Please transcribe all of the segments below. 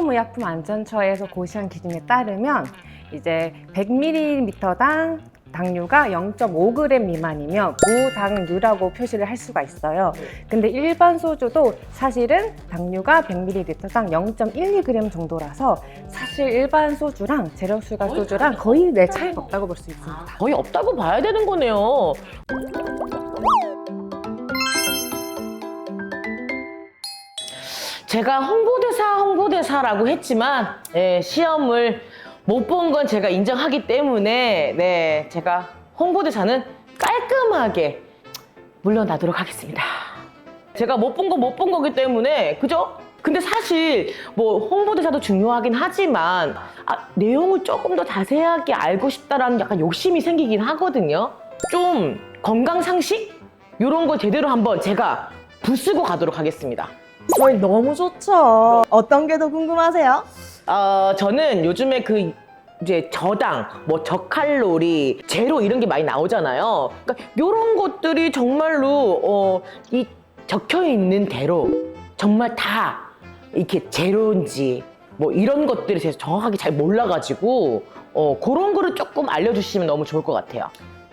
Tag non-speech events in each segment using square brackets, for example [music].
식품의약품안전처에서 고시한 기준에 따르면 이제 100ml당 당류가 0.5g 미만이면 무당류라고 표시를 할 수가 있어요. 근데 일반 소주도 사실은 당류가 100ml당 0.12g 정도라서 사실 일반 소주랑 제로 슈가 소주랑 거의 내 차이가 없다고 볼 수 있습니다. 거의 없다고 봐야 되는 거네요. 제가 홍보대사 홍보대사라고 했지만 예, 시험을 못 본 건 제가 인정하기 때문에 네 제가 홍보대사는 깔끔하게 물러나도록 하겠습니다. 제가 못본건못본 거기 때문에 그죠? 근데 사실 뭐 홍보대사도 중요하긴 하지만 아, 내용을 조금 더 자세하게 알고 싶다라는 약간 욕심이 생기긴 하거든요. 좀 건강 상식 이런 걸 제대로 한번 제가 부수고 가도록 하겠습니다. 저희 너무 좋죠. 어떤 게 더 궁금하세요? 어, 저는 요즘에 그 이제 저당, 뭐 저칼로리, 제로 이런 게 많이 나오잖아요. 그러니까 이런 것들이 정말로 어, 이 적혀 있는 대로 정말 다 이렇게 제로인지 뭐 이런 것들이 제가 정확하게 잘 몰라가지고 어, 그런 거를 조금 알려주시면 너무 좋을 것 같아요.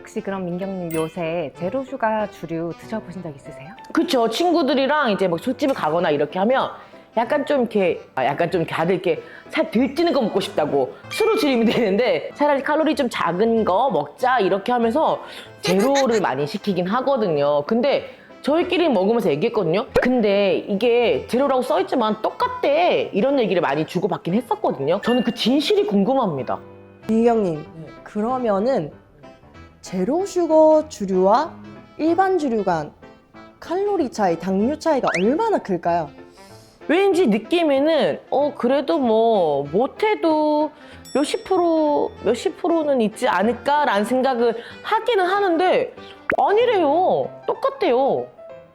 혹시 그럼 민경님 요새 제로 슈가 주류 드셔보신 적 있으세요? 그쵸. 친구들이랑 이제 뭐 술집을 가거나 이렇게 하면 약간 좀 이렇게 아, 약간 좀 다들 이렇게 살 들찌는 거 먹고 싶다고 술을 줄이면 되는데 차라리 칼로리 좀 작은 거 먹자 이렇게 하면서 제로를 많이 시키긴 하거든요. 근데 저희끼리 먹으면서 얘기했거든요. 근데 이게 제로라고 써있지만 똑같대 이런 얘기를 많이 주고받긴 했었거든요. 저는 그 진실이 궁금합니다. 민경님, 그러면은 제로 슈거 주류와 일반 주류 간 칼로리 차이, 당류 차이가 얼마나 클까요? 왠지 느낌에는 어 그래도 뭐 못해도 몇십 프로 몇십 프로는 있지 않을까라는 생각을 하기는 하는데 아니래요 똑같대요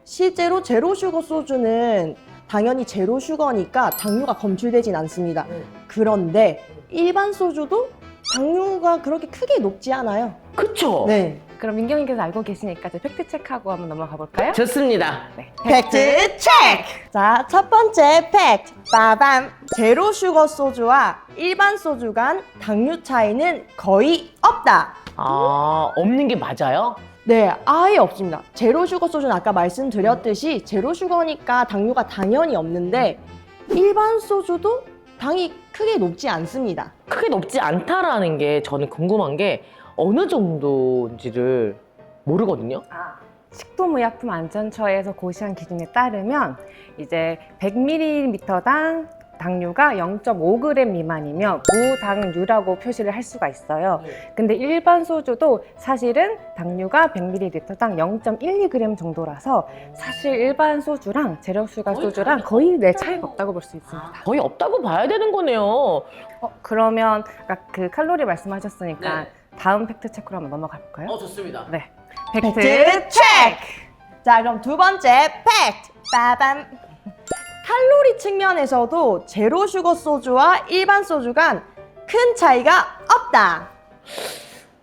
실제로 제로 슈거 소주는 당연히 제로 슈거니까 당류가 검출되진 않습니다. 네. 그런데 일반 소주도 당류가 그렇게 크게 높지 않아요. 그쵸? 네. 그럼 민경님께서 알고 계시니까 이제 팩트 체크하고 한번 넘어가 볼까요? 좋습니다 네. 팩트 체크! 자, 첫 번째 팩트. 빠밤. 제로 슈거 소주와 일반 소주 간 당류 차이는 거의 없다. 아 없는 게 맞아요? 네, 아예 없습니다. 제로 슈거 소주는 아까 말씀드렸듯이 제로 슈거니까 당류가 당연히 없는데 일반 소주도 당이 크게 높지 않습니다. 크게 높지 않다라는 게 저는 궁금한 게 어느 정도인지를 모르거든요 식품의약품 안전처에서 고시한 기준에 따르면 이제 100ml당 당류가 0.5g 미만이면 무당류라고 표시를 할 수가 있어요. 근데 일반 소주도 사실은 당류가 100ml당 0.12g 정도라서 사실 일반 소주랑 슈가 소주랑 거의 내 차이가 없다고 볼 수 있습니다. 거의 없다고 봐야 되는 거네요 어, 그러면 아까 그 칼로리 말씀하셨으니까 네. 다음 팩트 체크로 한번 넘어가 볼까요? 좋습니다 네. 팩트 체크! 자, 그럼 두 번째 팩트. 빠밤. 칼로리 측면에서도 제로 슈거 소주와 일반 소주 간 큰 차이가 없다.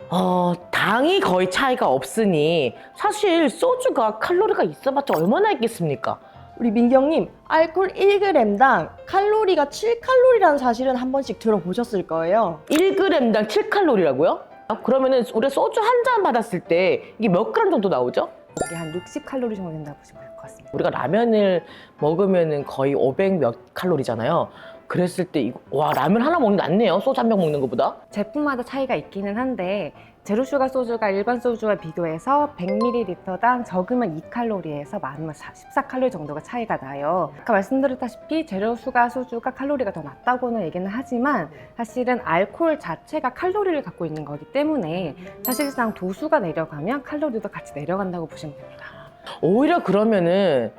어, 당이 거의 차이가 없으니 사실 소주가 칼로리가 있어봤자 얼마나 있겠습니까? 우리 민경님, 알코올 1g당 칼로리가 7칼로리라는 사실은 한 번씩 들어보셨을 거예요. 1g당 7칼로리라고요? 그러면은 우리가 소주 한 잔 받았을 때 이게 몇 그램 정도 나오죠? 이게 한 60칼로리 정도 된다고 보시면 될 것 같습니다. 우리가 라면을 먹으면은 거의 500 몇 칼로리잖아요. 그랬을 때 이거 와 라면 하나 먹는 게 낫네요. 소주 한 병 먹는 것보다. 제품마다 차이가 있기는 한데 제로 슈가 소주가 일반 소주와 비교해서 100ml당 적으면 2칼로리에서 많으면 14칼로리 정도가 차이가 나요. 아까 말씀드렸다시피 제로 슈가 소주가 칼로리가 더 낮다고는 얘기는 하지만 사실은 알코올 자체가 칼로리를 갖고 있는 거기 때문에 사실상 도수가 내려가면 칼로리도 같이 내려간다고 보시면 됩니다. 오히려 그러면은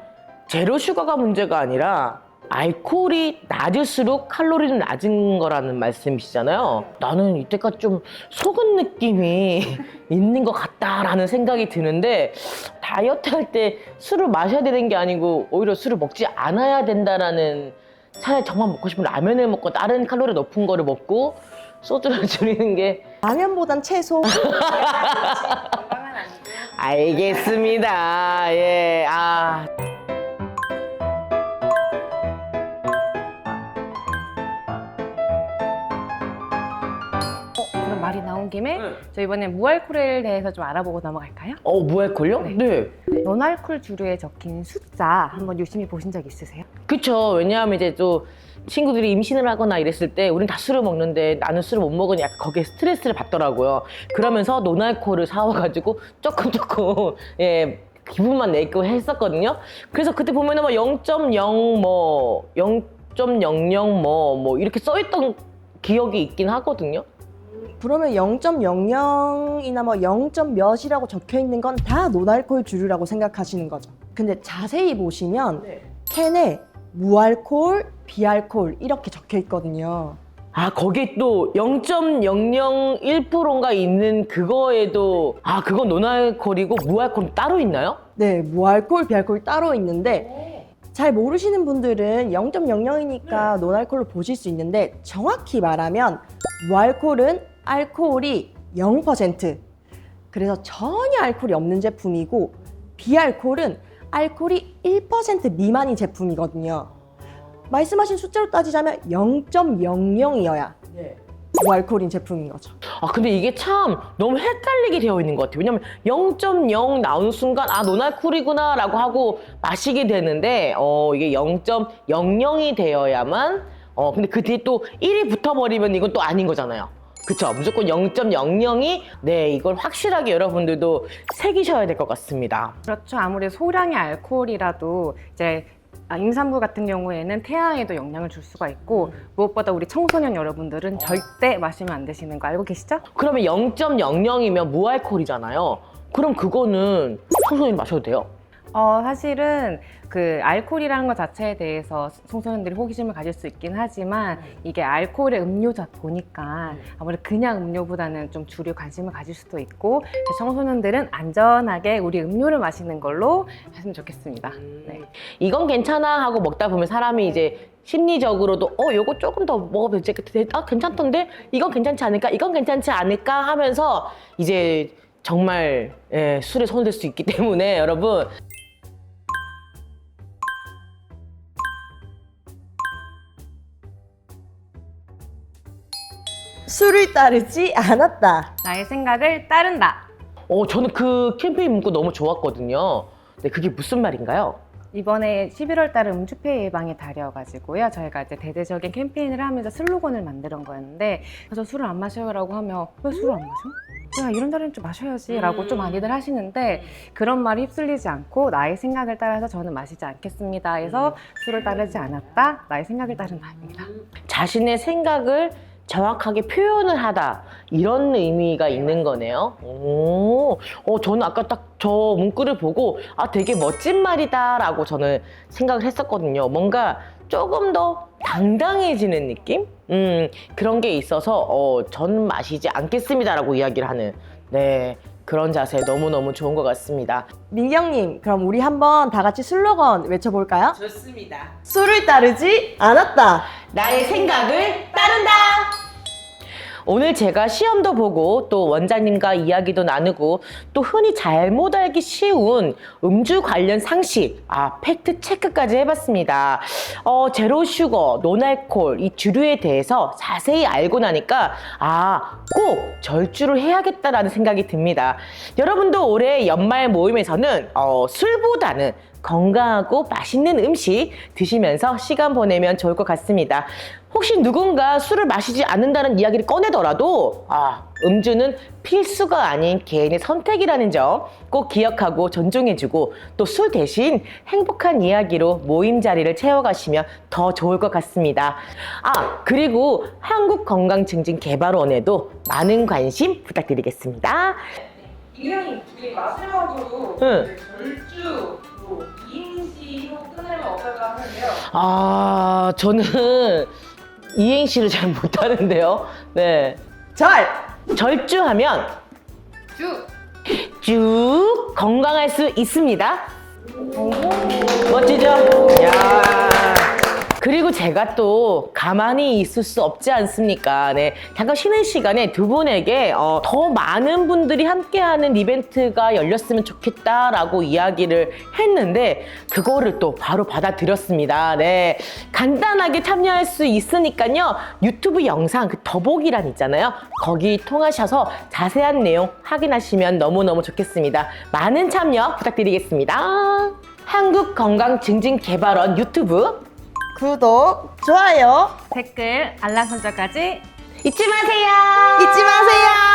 제로 슈가가 문제가 아니라 알코올이 낮을수록 칼로리는 낮은 거라는 말씀이시잖아요. 나는 이때까지 좀 속은 느낌이 [laughs] 있는 것 같다라는 생각이 드는데 다이어트 할 때 술을 마셔야 되는 게 아니고 오히려 술을 먹지 않아야 된다라는 차라리 정말 먹고 싶으면 라면을 먹고 다른 칼로리 높은 거를 먹고 소주를 [laughs] 줄이는 게 라면보단 채소. [laughs] 알겠습니다. 예, 아. 말이 나온 김에 네. 저 이번에 무알콜에 대해서 좀 알아보고 넘어갈까요? 어, 무알콜요? 네. 네. 노알콜 주류에 적힌 숫자 한번 유심히 보신 적 있으세요? 그쵸. 왜냐하면 이제 또 친구들이 임신을 하거나 이랬을 때 우린 다 술을 먹는데 나는 술을 못 먹으니 약간 거기에 스트레스를 받더라고요. 그러면서 노날콜을 사와가지고 조금 조금 예 기분만 내고 했었거든요. 그래서 그때 보면은 뭐0.0 뭐 0.00뭐뭐 이렇게 써있던 기억이 있긴 하거든요. 그러면 0.00이나 뭐 0. 몇이라고 적혀 있는 건 다 노알콜 주류라고 생각하시는 거죠. 근데 자세히 보시면 캔에 무알콜, 비알콜 이렇게 적혀 있거든요. 아 거기에 또 0.001%인가 있는 그거에도 아 그건 노날콜이고 무알콜 따로 있나요? 네, 무알콜, 비알콜 따로 있는데 잘 모르시는 분들은 0.00이니까 노알콜로 보실 수 있는데 정확히 말하면 무알콜은 알코올이 0% 그래서 전혀 알코올이 없는 제품이고 비알콜은 알코올이 1% 미만인 제품이거든요. 말씀하신 숫자로 따지자면 0.00이어야 무알콜인 제품인 거죠. 아 근데 이게 참 너무 헷갈리게 되어 있는 것 같아요. 왜냐면 0.0 나오는 순간 아 노날콜이구나 라고 하고 마시게 되는데 어 이게 0.00이 되어야만 어 근데 그 뒤에 또 1이 붙어버리면 이건 또 아닌 거잖아요. 그쵸? 무조건 0.00이 네 이걸 확실하게 여러분들도 새기셔야 될 것 같습니다. 그렇죠. 아무리 소량의 알코올이라도 이제 아, 임산부 같은 경우에는 태아에도 영향을 줄 수가 있고 무엇보다 우리 청소년 여러분들은 절대 마시면 안 되시는 거 알고 계시죠? 그러면 0.00이면 무알콜이잖아요. 그럼 그거는 청소년 마셔도 돼요? 어, 사실은 그 알코올이라는 것 자체에 대해서 청소년들이 호기심을 가질 수 있긴 하지만 이게 알코올의 음료다 보니까 아무래도 그냥 음료보다는 좀 주류 관심을 가질 수도 있고 청소년들은 안전하게 우리 음료를 마시는 걸로 했으면 좋겠습니다. 네. 이건 괜찮아 하고 먹다 보면 사람이 이제 심리적으로도 어 요거 조금 더 먹어도 되겠다 아 괜찮던데? 이건 괜찮지 않을까? 이건 괜찮지 않을까? 하면서 이제 정말 예, 술에 손을 댈 수 있기 [laughs] 때문에 여러분 술을 따르지 않았다. 나의 생각을 따른다. 어 저는 그 캠페인 문구 너무 좋았거든요. 근데 그게 무슨 말인가요? 이번에 11월 달은 음주폐 예방의 달이어가지고요. 저희가 이제 대대적인 캠페인을 하면서 슬로건을 만드는 거였는데, 저 술을 안 마셔요라고 하면, 왜 술을 안 마셔? 야, 이런 달에는 좀 마셔야지. 라고 좀 많이들 하시는데, 그런 말이 휩쓸리지 않고, 나의 생각을 따라서 저는 마시지 않겠습니다. 해서 술을 따르지 않았다. 나의 생각을 따른다입니다. 자신의 생각을 정확하게 표현을 하다 이런 의미가 있는 거네요. 오, 어, 저는 아까 딱 저 문구를 보고 아 되게 멋진 말이다라고 저는 생각을 했었거든요. 뭔가 조금 더 당당해지는 느낌? 음 그런 게 있어서 어, 전 마시지 않겠습니다라고 이야기를 하는 네 그런 자세 너무 너무 좋은 것 같습니다. 민경님, 그럼 우리 한번 다 같이 슬로건 외쳐볼까요? 좋습니다. 술을 따르지 않았다. 나의 생각을 따른다. 오늘 제가 시험도 보고 또 원장님과 이야기도 나누고 또 흔히 잘못 알기 쉬운 음주 관련 상식, 아, 팩트 체크까지 해봤습니다. 어, 제로 슈거, 노날콜, 이 주류에 대해서 자세히 알고 나니까 아, 꼭 절주를 해야겠다라는 생각이 듭니다. 여러분도 올해 연말 모임에서는 어, 술보다는 건강하고 맛있는 음식 드시면서 시간 보내면 좋을 것 같습니다. 혹시 누군가 술을 마시지 않는다는 이야기를 꺼내더라도 아, 음주는 필수가 아닌 개인의 선택이라는 점 꼭 기억하고 존중해주고 또 술 대신 행복한 이야기로 모임 자리를 채워가시면 더 좋을 것 같습니다. 아, 그리고 한국건강증진개발원에도 많은 관심 부탁드리겠습니다. 이랑 우리 마지막으로 응. 절주 로 이행시로 끝내면 어떨까 하는데요. 아, 저는 이행시를 잘 못하는데요. 네. 절! 절주하면 주! 쭉 건강할 수 있습니다. 멋지죠? 야 그리고 제가 또 가만히 있을 수 없지 않습니까? 네. 잠깐 쉬는 시간에 두 분에게 어, 더 많은 분들이 함께하는 이벤트가 열렸으면 좋겠다라고 이야기를 했는데 그거를 또 바로 받아들였습니다. 네. 간단하게 참여할 수 있으니까요. 유튜브 영상 그 더보기란 있잖아요. 거기 통하셔서 자세한 내용 확인하시면 너무너무 좋겠습니다. 많은 참여 부탁드리겠습니다. 한국건강증진개발원 유튜브 구독, 좋아요 댓글, 알람 설정까지 잊지 마세요. 잊지 마세요.